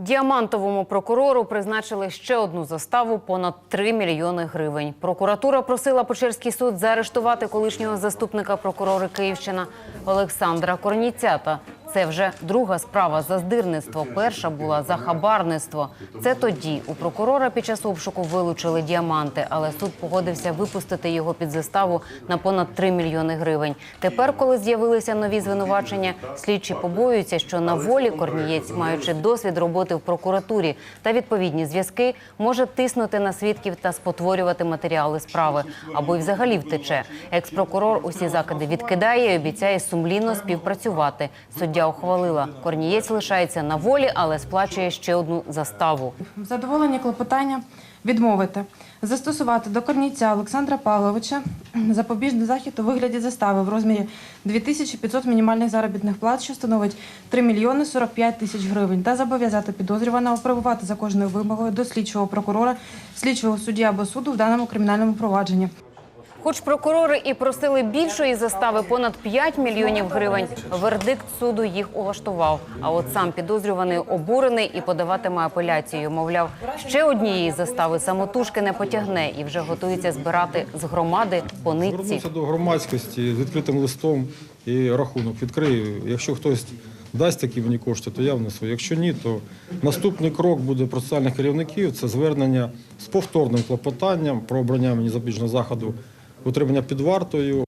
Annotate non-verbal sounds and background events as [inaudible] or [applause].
Діамантовому прокурору призначили ще одну заставу понад 3 мільйони гривень. Прокуратура просила Печерський суд заарештувати колишнього заступника прокурора Київщина Олександра Корніцята. Це вже друга справа за здирництво. Перша була за хабарництво. Це тоді у прокурора під час обшуку вилучили діаманти, але суд погодився випустити його під заставу на понад 3 мільйони гривень. Тепер, коли з'явилися нові звинувачення, слідчі побоюються, що на волі Корнієць, маючи досвід роботи в прокуратурі та відповідні зв'язки, може тиснути на свідків та спотворювати матеріали справи або й взагалі втече. Екс-прокурор усі закиди відкидає і обіцяє сумлінно співпрацювати. Суддя ухвалила. Корнієць лишається на волі, але сплачує ще одну заставу. В задоволенні клопотання відмовити. Застосувати до корніця Олександра Павловича [clears throat] запобіжний захід у вигляді застави в розмірі 2500 мінімальних заробітних плат, що становить 3 мільйони 45 тисяч гривень, та зобов'язати підозрюваного перебувати за кожною вимогою до слідчого прокурора, слідчого судді або суду в даному кримінальному провадженні. Хоч прокурори і просили більшої застави понад 5 мільйонів гривень, вердикт суду їх улаштував. А от сам підозрюваний обурений і подаватиме апеляцію. Мовляв, ще однієї застави самотужки не потягне і вже готується збирати з громади по нитці. До громадськості з відкритим листом і рахунок відкрию. Якщо хтось дасть такі мені кошти, то я внесу. Якщо ні, то наступний крок буде процесуальних керівників це звернення з повторним клопотанням про обрання мені запобіжного заходу утримання під вартою.